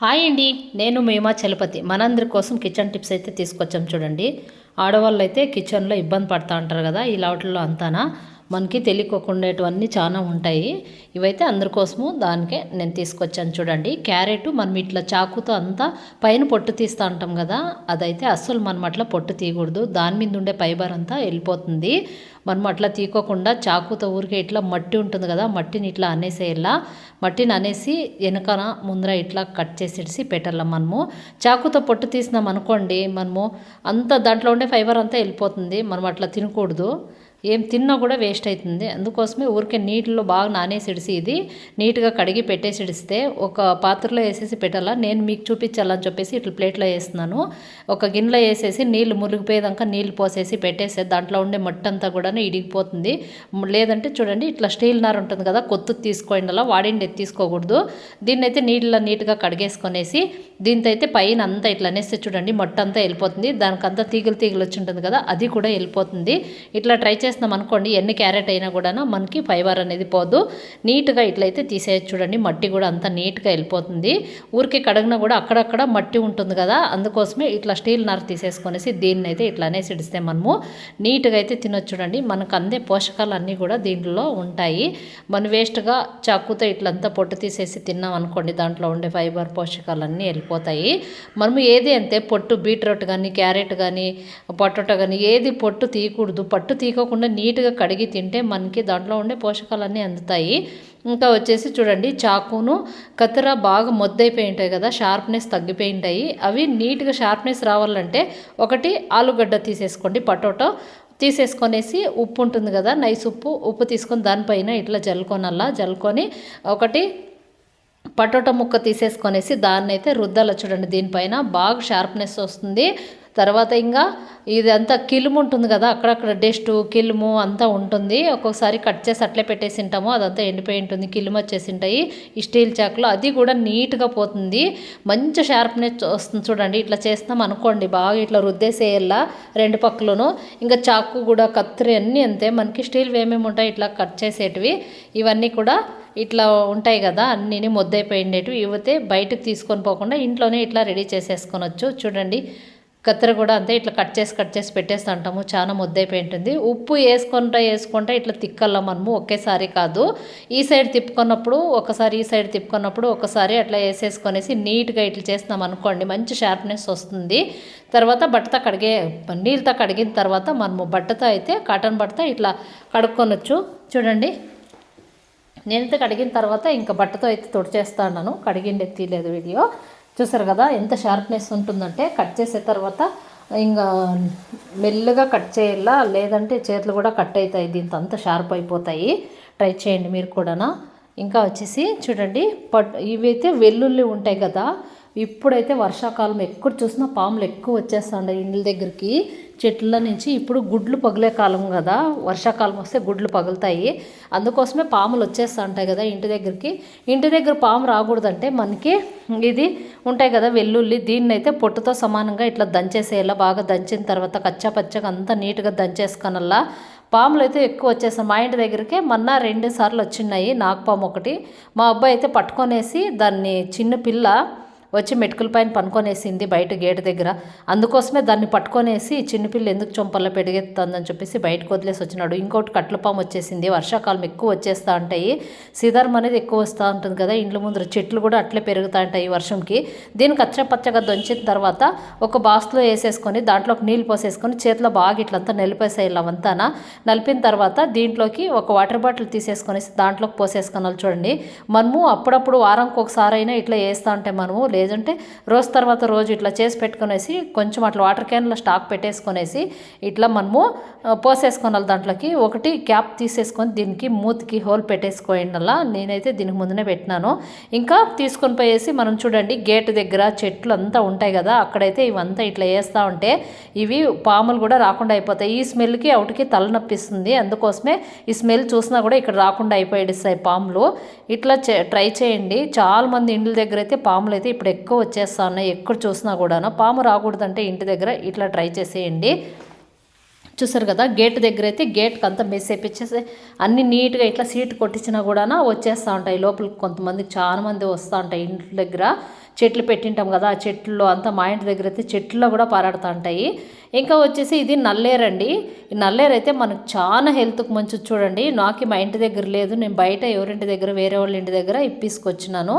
Hi అండి నేను మేమా చలపతి. మనందరి కోసం కిచెన్ టిప్స్ అయితే తీసుకొచ్చాం చూడండి. ఆడవాళ్ళు అయితే కిచెన్లో ఇబ్బంది పడతా ఉంటారు కదా ఈ లావుట్లో అంతానా? మనకి తెలియకోకుండేటివన్నీ చాలా ఉంటాయి. ఇవైతే అందరి కోసము దానికే నేను తీసుకొచ్చాను చూడండి. క్యారెట్ మనం ఇట్లా చాకుతో అంతా పైన పొట్టు తీస్తూ ఉంటాం కదా అదైతే అస్సలు మనం అట్లా పొట్టు తీయకూడదు. దాని మీద ఉండే ఫైబర్ అంతా వెళ్ళిపోతుంది. మనం అట్లా తీకోకుండా చాకుతో ఊరికే ఇట్లా మట్టి ఉంటుంది కదా మట్టిని ఇట్లా అనేసేయాల? మట్టిని అనేసి వెనకన ముందర ఇట్లా కట్ చేసేసి పెట్టాల మనము? చాకుతో పొట్టు తీసినాం అనుకోండి మనము అంత దాంట్లో ఉండే ఫైబర్ అంతా వెళ్ళిపోతుంది. మనం అట్లా తినకూడదు. ఏం తిన్నా కూడా వేస్ట్ అవుతుంది అందుకోసమే ఊరికే నీటిలో బాగా నానేసి ఇడిసి ఇది నీట్గా కడిగి పెట్టేసి ఇడిస్తే ఒక పాత్రలో వేసేసి పెట్టాలా? నేను మీకు చూపించాలని చెప్పేసి ఇట్లా ప్లేట్లో వేస్తున్నాను. ఒక గిన్నెలో వేసేసి నీళ్ళు మురిగిపోయేదాకా నీళ్ళు పోసేసి పెట్టేస్తే దాంట్లో ఉండే మొట్ట అంతా కూడా ఇడిగిపోతుంది. లేదంటే చూడండి ఇట్లా స్టీల్ నార్ ఉంటుంది కదా కొత్తు తీసుకోండి అలా వాడిండి తీసుకోకూడదు. దీన్ని అయితే నీళ్ళలో నీట్గా కడిగేసుకొనేసి దీంతో అయితే పైన అంతా ఇట్లా అనేస్తే చూడండి మొట్టంతా అంతా వెళ్ళిపోతుంది. దానికంతా తీగలు తీగలు వచ్చి ఉంటుంది కదా అది కూడా వెళ్ళిపోతుంది. ఇట్లా ట్రై చేసినాం అనుకోండి ఎన్ని క్యారెట్ అయినా కూడా మనకి ఫైబర్ అనేది పోదు. నీట్గా ఇట్లయితే తీసేయచ్చు చూడండి మట్టి కూడా అంత నీట్గా వెళ్ళిపోతుంది. ఊరికి కడగినా కూడా అక్కడక్కడ మట్టి ఉంటుంది కదా అందుకోసమే ఇట్లా స్టీల్ నార్ తీసేసుకొనేసి దీన్ని అయితే ఇట్లానే సిడిస్తే ఇడిస్తే మనము నీట్గా అయితే తినొచ్చు చూడండి. మనకు అందే పోషకాలు అన్నీ కూడా దీంట్లో ఉంటాయి. మనం వేస్ట్గా చాకుతో ఇట్లంతా పొట్టు తీసేసి తిన్నాం అనుకోండి దాంట్లో ఉండే ఫైబర్ పోషకాలు అన్నీ వెళ్ళిపోతాయి. మనము ఏది అంతే పొట్టు బీట్రూట్ కానీ క్యారెట్ కానీ పొటాటో కానీ ఏది పొట్టు తీయకూడదు. పట్టు తీయకోకుండా నీట్గా కడిగి తింటే మనకి దాంట్లో ఉండే పోషకాలన్నీ అందుతాయి. ఇంకా వచ్చేసి చూడండి చాకును కత్తెర బాగా మొద్దైపోయి ఉంటాయి కదా షార్ప్నెస్ తగ్గిపోయి ఉంటాయి. అవి నీట్గా షార్ప్నెస్ రావాలంటే ఒకటి ఆలుగడ్డ తీసేసుకోండి పటోటో తీసేసుకొనేసి ఉప్పు ఉంటుంది కదా నైస్ ఉప్పు ఉప్పు తీసుకొని దానిపైన ఇట్లా జల్లుకొనల్లా జల్లుకొని ఒకటి పటోటా ముక్క తీసేసుకొనేసి దాన్ని అయితే రుద్దాల చూడండి దీనిపైన బాగా షార్ప్నెస్ వస్తుంది. తర్వాత ఇంకా ఇదంతా కిలుము ఉంటుంది కదా అక్కడక్కడ డస్ట్ కిలుము అంతా ఉంటుంది. ఒక్కొక్కసారి కట్ చేసి అట్లే పెట్టేసి ఉంటాము అదంతా ఎండిపోయి ఉంటుంది కిలుము వచ్చేసి ఉంటాయి. ఈ స్టీల్ చాకులో అది కూడా నీట్గా పోతుంది. మంచి షార్ప్నెస్ వస్తుంది చూడండి ఇట్లా చేస్తాం అనుకోండి బాగా ఇట్లా రుద్దేసేయల్లా రెండు పక్కలను. ఇంకా చాకు కూడా కత్తిరి అన్నీ అంతే మనకి స్టీల్ ఏమేమి ఉంటాయి ఇట్లా కట్ చేసేటివి. ఇవన్నీ కూడా ఇట్లా ఉంటాయి కదా అన్నీ ముద్దైపోయిండేటివి ఇవితే బయటకు తీసుకొని పోకుండా ఇంట్లోనే ఇట్లా రెడీ చేసేసుకోనొచ్చు. చూడండి కత్తెర కూడా అంతే ఇట్లా కట్ చేసి కట్ చేసి పెట్టేసి అంటాము చాలా ముద్దైపోయి ఉంటుంది ఉప్పు వేసుకుంటా వేసుకుంటా ఇట్లా తిక్కల్లా మనము. ఒకేసారి కాదు. ఈ సైడ్ తిప్పుకున్నప్పుడు ఒకసారి ఈ సైడ్ తిప్పుకున్నప్పుడు ఒకసారి అట్లా వేసేసుకొనేసి నీట్గా ఇట్లా చేస్తున్నాం అనుకోండి మంచి షార్ప్నెస్ వస్తుంది. తర్వాత బట్టతో కడిగే నీళ్ళతో కడిగిన తర్వాత మనము బట్టతో అయితే కాటన్ బట్టతో ఇట్లా కడుక్కొనొచ్చు. చూడండి. నేనైతే కడిగిన తర్వాత ఇంకా బట్టతో అయితే తొడిచేస్తాను కడిగిండే తీయలేదు వీడియో. చూసారు కదా ఎంత షార్ప్నెస్ ఉంటుందంటే కట్ చేసే తర్వాత ఇంకా మెల్లగా కట్ చేయాలా లేదంటే చేతులు కూడా కట్ అవుతాయి దీంతో అంత షార్ప్ అయిపోతాయి. ట్రై చేయండి మీరు కూడానా. ఇంకా వచ్చేసి చూడండి పట్ ఇవైతే వెల్లుల్లి ఉంటాయి కదా ఇప్పుడైతే వర్షాకాలం ఎక్కడ చూసినా పాములు ఎక్కువ వచ్చేస్తాండ ఇండ్ల దగ్గరికి. చెట్ల నుంచి ఇప్పుడు గుడ్లు పగిలే కాలం కదా. వర్షాకాలం వస్తే గుడ్లు పగులుతాయి. అందుకోసమే పాములు వచ్చేస్తూ ఉంటాయి కదా ఇంటి దగ్గరికి. ఇంటి దగ్గర పాము రాకూడదంటే మనకి ఇది ఉంటాయి కదా వెల్లుల్లి. దీన్ని అయితే పొట్టుతో సమానంగా ఇట్లా దంచేసేయాలా. బాగా దంచిన తర్వాత కచ్చా పచ్చగా అంతా నీట్గా దంచేసుకొనల్లా పాములు అయితే ఎక్కువ వచ్చేసాయి మా ఇంటి దగ్గరికి మొన్న రెండు సార్లు వచ్చినాయి. నాగపాము ఒకటి. మా అబ్బాయి అయితే పట్టుకొనేసి దాన్ని చిన్న పిల్ల వచ్చి మెటుకుల పైన పనుకొనేసింది బయట గేటు దగ్గర. అందుకోసమే దాన్ని పట్టుకొనేసి చిన్నపిల్ల ఎందుకు చొంపల్లో పెడిగెత్తుందని చెప్పేసి బయటకు వదిలేసి వచ్చినాడు. ఇంకోటి కట్లపాము వచ్చేసింది. వర్షాకాలం ఎక్కువ వచ్చేస్తూ ఉంటాయి. సీదారం అనేది ఎక్కువ వస్తూ ఉంటుంది కదా. ఇండ్ల ముందర చెట్లు కూడా అట్లే పెరుగుతూ ఉంటాయి వర్షంకి. దీనికి అచ్చపచ్చగా దొంచిన తర్వాత ఒక బాస్లో వేసేసుకొని దాంట్లోకి నీళ్ళు పోసేసుకొని చేతిలో బాగా ఇట్లంతా నలిపేసేయాలి అవంతానా నలిపిన తర్వాత దీంట్లోకి ఒక వాటర్ బాటిల్ తీసేసుకొని దాంట్లోకి పోసేసుకొని చూడండి. మనము అప్పుడప్పుడు వారంకి ఒకసారి అయినా ఇట్లా వేస్తూ ఉంటే మనము లేదంటే రోజు తర్వాత రోజు ఇట్లా చేసి పెట్టుకునేసి కొంచెం అట్లా వాటర్ క్యాన్లో స్టాక్ పెట్టేసుకొనేసి ఇట్లా మనము పోసేసుకోవాలి దాంట్లోకి ఒకటి క్యాప్ తీసేసుకొని దీనికి మూతికి హోల్ పెట్టేసుకోండి నేనైతే దీనికి ముందునే పెట్టినాను. ఇంకా తీసుకొని పోయేసి మనం చూడండి గేట్ దగ్గర చెట్లు అంతా ఉంటాయి కదా అక్కడైతే ఇవంతా ఇట్లా వేస్తూ ఉంటే ఇవి పాములు కూడా రాకుండా అయిపోతాయి. ఈ స్మెల్కి అవుటికి తలనొప్పిస్తుంది. అందుకోసమే ఈ స్మెల్ చూసినా కూడా ఇక్కడ రాకుండా అయిపోయిస్తాయి పాములు. ఇట్లా ట్రై చేయండి. చాలామంది ఇండ్ల దగ్గర అయితే పాములు అయితే ఇప్పుడు ఎక్కువ వచ్చేస్తా ఉన్నాయి ఎక్కడ చూసినా కూడాను పాము రాకూడదంటే ఇంటి దగ్గర ఇట్లా ట్రై చేసేయండి. చూసారు కదా గేట్ దగ్గర అయితే గేట్కి అంతా మెస్ వేపించేసి అన్ని నీట్గా ఇట్లా సీట్ కొట్టించినా కూడా వచ్చేస్తూ ఉంటాయి. లోపలికి కొంతమంది చాలా మంది వస్తూ ఉంటాయి ఇంటి దగ్గర. చెట్లు పెట్టింటాం కదా ఆ చెట్లు అంతా మా ఇంటి దగ్గర అయితే చెట్లు కూడా పారాడుతూ ఉంటాయి. ఇంకా వచ్చేసి ఇది నల్లేరండి ఈ నల్లేరు అయితే మనకు చాలా హెల్త్కి మంచిది చూడండి. నాకు మా ఇంటి దగ్గర లేదు నేను బయట ఎవరింటి దగ్గర వేరే వాళ్ళ ఇంటి దగ్గర ఇప్పించుకొచ్చినాను.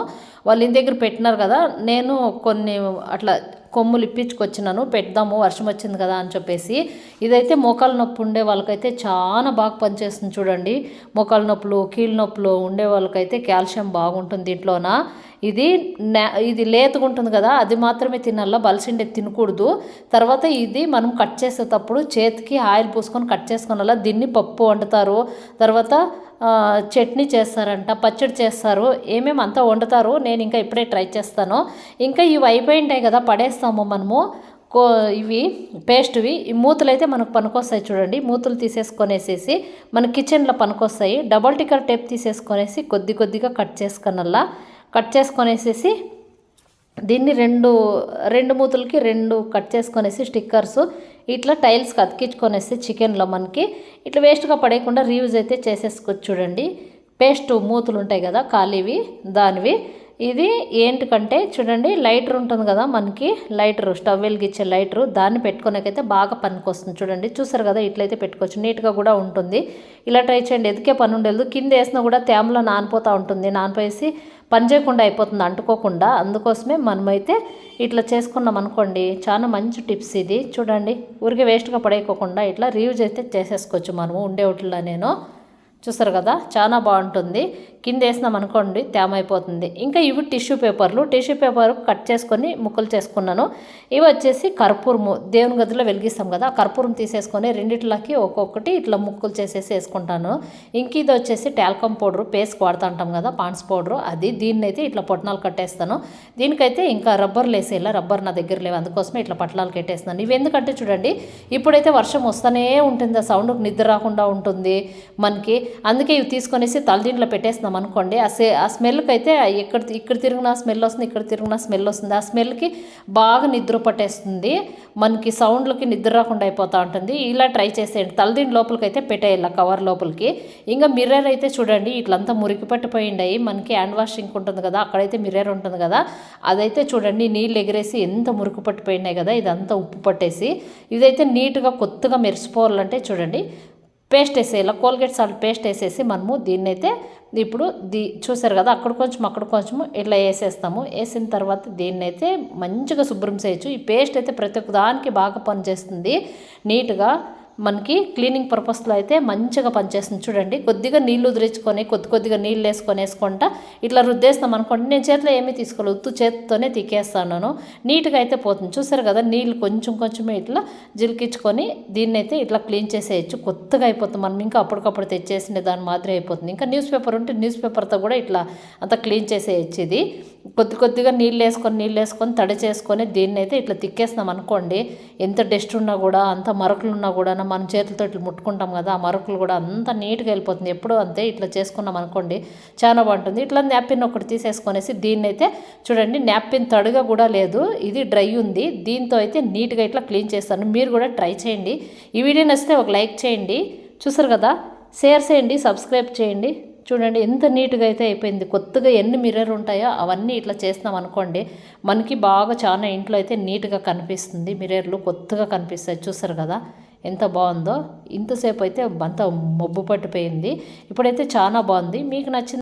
వాళ్ళ ఇంటి దగ్గర పెట్టినారు కదా నేను కొన్ని అట్లా కొమ్ములు ఇప్పించుకొచ్చినాను. పెడదాము వర్షం వచ్చింది కదా అని చెప్పేసి. ఇదైతే మోకాలు నొప్పి ఉండే వాళ్ళకైతే చాలా బాగా పనిచేస్తుంది చూడండి. మోకాలు నొప్పులు కీళ్ళ నొప్పులు ఉండే వాళ్ళకైతే కాల్షియం బాగుంటుంది దీంట్లోన. ఇది ఇది లేతగా ఉంటుంది కదా అది మాత్రమే తినాలా బలసిండే తినకూడదు. తర్వాత ఇది మనం కట్ చేసేటప్పుడు చేతికి ఆయిల్ పూసుకొని కట్ చేసుకునేలా దీన్ని పప్పు వండుతారు. తర్వాత చట్నీ చేస్తారంట పచ్చడి చేస్తారు ఏమేమి అంతా వండుతారు నేను ఇంకా ఇప్పుడే ట్రై చేస్తాను. ఇంకా ఇవి అయిపోయింటాయి కదా పడేస్తాము మనము. కో ఇవి పేస్ట్వి ఈ మూతలు అయితే మనకు పనికొస్తాయి చూడండి. మూతలు తీసేసుకొనేసేసి మన కిచెన్లో పనికొస్తాయి. డబల్ టిక్కర్ టేప్ తీసేసుకొనేసి కొద్ది కొద్దిగా కట్ చేసుకున్నల్లా కట్ చేసుకొనేసేసి దీన్ని రెండు రెండు మూతులకి రెండు కట్ చేసుకొనేసి స్టిక్కర్స్ ఇట్లా టైల్స్కి అతికించుకొనేసి చికెన్లో మనకి. ఇట్లా వేస్ట్గా పడేయకుండా రీయూజ్ అయితే చేసేసుకోవచ్చు చూడండి. పేస్ట్ మూతులు ఉంటాయి కదా ఖాళీవి దానివి. ఇది ఏంటికంటే చూడండి లైటర్ ఉంటుంది కదా మనకి లైటరు స్టవ్ వెలిగించే లైటరు. దాన్ని పెట్టుకోనకైతే బాగా పనికొస్తుంది చూడండి. చూసారు కదా ఇట్లయితే పెట్టుకోవచ్చు. నీట్గా కూడా ఉంటుంది. ఇలా ట్రై చేయండి. ఎదికే పని ఉండలేదు కింద వేసినా కూడా తేమలో నానిపోతూ ఉంటుంది. నానిపోయేసి పని చేయకుండా అయిపోతుంది అంటుకోకుండా అందుకోసమే మనమైతే ఇట్లా చేసుకున్నాం అనుకోండి. చాలా మంచి టిప్స్ ఇది. చూడండి ఊరికే వేస్ట్గా పడేయకోకుండా ఇట్లా రీయూజ్ అయితే చేసేసుకోవచ్చు మనము. ఉండే వాటిల్లో నేను చూసారు కదా చాలా బాగుంటుంది. కింద వేసినాం అనుకోండి తేమ అయిపోతుంది ఇంకా ఇవి టిష్యూ పేపర్లు. టిష్యూ పేపర్ కట్ చేసుకొని ముక్కలు చేసుకున్నాను. ఇవి వచ్చేసి కర్పూరము. దేవుని గదిలో వెలిగిస్తాం కదా కర్పూరం తీసేసుకొని రెండిట్లకి ఒక్కొక్కటి ఇట్లా ముక్కలు చేసేసి వేసుకుంటాను. ఇంక ఇది వచ్చేసి టాల్కమ్ పౌడర్ పేస్ట్ వాడుతుంటాం కదా పాన్స్ పౌడర్. అది దీన్నైతే ఇట్లా పొట్నాలు కట్టేస్తాను. దీనికైతే ఇంకా రబ్బర్ లేసేలా రబ్బర్ నా దగ్గర లేవు అందుకోసమే ఇట్లా పట్లాలు కట్టేస్తున్నాను. ఇవి ఎందుకంటే చూడండి ఇప్పుడైతే వర్షం వస్తూనే ఉంటుంది. ఆ సౌండ్కి నిద్ర రాకుండా ఉంటుంది మనకి. అందుకే ఇవి తీసుకొనేసి తలదీంట్లో పెట్టేస్తున్నాం అనుకోండి. ఆ సే ఆ స్మెల్కి అయితే ఇక్కడ ఇక్కడ తిరిగిన స్మెల్ వస్తుంది ఇక్కడ తిరిగిన స్మెల్ వస్తుంది. ఆ స్మెల్కి బాగా నిద్ర పట్టేస్తుంది. మనకి సౌండ్లకి నిద్ర రాకుండా అయిపోతూ ఉంటుంది. ఇలా ట్రై చేసేయండి. తలదీని లోపలికి అయితే పెట్టేయాలి కవర్ లోపలికి. ఇంకా మిర్రర్ అయితే చూడండి ఇట్లంతా మురికి పట్టిపోయిండాయి మనకి హ్యాండ్ వాషింగ్ ఉంటుంది కదా అక్కడైతే మిర్రర్ ఉంటుంది కదా. అదైతే చూడండి నీళ్ళు ఎగిరేసి ఎంత మురికి పట్టిపోయినాయి కదా ఇదంతా ఉప్పు పట్టేసి. ఇదైతే నీట్గా కొత్తగా మెరిసిపోవాలంటే చూడండి పేస్ట్ వేసేయాలి. కోల్గేట్ సాల్ట్ పేస్ట్ వేసేసి మనము దీన్నైతే ఇప్పుడు దీ చూసారు కదా అక్కడ కొంచెం అక్కడ కొంచెం ఇట్లా వేసేస్తాము. వేసిన తర్వాత దీన్నైతే మంచిగా శుభ్రం చేయొచ్చు. ఈ పేస్ట్ అయితే ప్రతి ఒక్క దానికి బాగా పనిచేస్తుంది. నీట్గా మనకి క్లీనింగ్ పర్పస్లో అయితే మంచిగా పనిచేస్తుంది. చూడండి కొద్దిగా నీళ్ళు ఉదిరించుకొని కొద్ది కొద్దిగా నీళ్ళు వేసుకొని వేసుకుంటా ఇట్లా రుద్దేస్తాం అనుకోండి నేను చేతిలో ఏమీ తీసుకోలేదు ఉత్తు చేతితోనే తీకేస్తాను. నీట్గా అయితే పోతుంది. చూసారు కదా నీళ్ళు కొంచెం కొంచెమే ఇట్లా జిలికించుకొని దీన్ని అయితే ఇట్లా క్లీన్ చేసేయచ్చు. కొత్తగా అయిపోతుంది. మనం ఇంకా అప్పటికప్పుడు తెచ్చేసిన దాని మాదిరి అయిపోతుంది. ఇంకా న్యూస్ పేపర్ ఉంటే న్యూస్ పేపర్తో కూడా ఇట్లా అంతా క్లీన్ చేసేయచ్చు ఇది. కొద్ది కొద్దిగా నీళ్ళు వేసుకొని నీళ్ళు వేసుకొని తడి చేసుకొని దీన్ని అయితే ఇట్లా తిక్కేస్తున్నాం అనుకోండి ఎంత డస్ట్ ఉన్నా కూడా అంత మరకలు ఉన్నా కూడా మనం చేతులతో ఇట్లా ముట్టుకుంటాం కదా ఆ మరకలు కూడా అంత నీట్గా వెళ్ళిపోతుంది. ఎప్పుడూ అంతే ఇట్లా చేసుకున్నాం అనుకోండి చాలా బాగుంటుంది. ఇట్లా నాప్కిన్ ఒకటి తీసేసుకొనేసి దీన్ని అయితే చూడండి నాప్కిన్ తడిగా కూడా లేదు ఇది డ్రై ఉంది. దీంతో అయితే నీట్గా ఇట్లా క్లీన్ చేస్తాను. మీరు కూడా ట్రై చేయండి. ఈ వీడియో నచ్చితే ఒక లైక్ చేయండి. చూసారు కదా? షేర్ చేయండి సబ్స్క్రైబ్ చేయండి. చూడండి ఎంత నీట్గా అయితే అయిపోయింది. కొత్తగా ఎన్ని మిర్రర్ ఉంటాయో అవన్నీ ఇట్లా చేస్తున్నాం అనుకోండి మనకి బాగా చాలా ఇంట్లో అయితే నీట్గా కనిపిస్తుంది. మిర్రర్లు కొత్తగా కనిపిస్తాయి. చూసారు కదా ఎంత బాగుందో. ఇంతసేపు అయితే అంత మబ్బు పట్టిపోయింది. ఇప్పుడైతే చాలా బాగుంది. మీకు నచ్చింది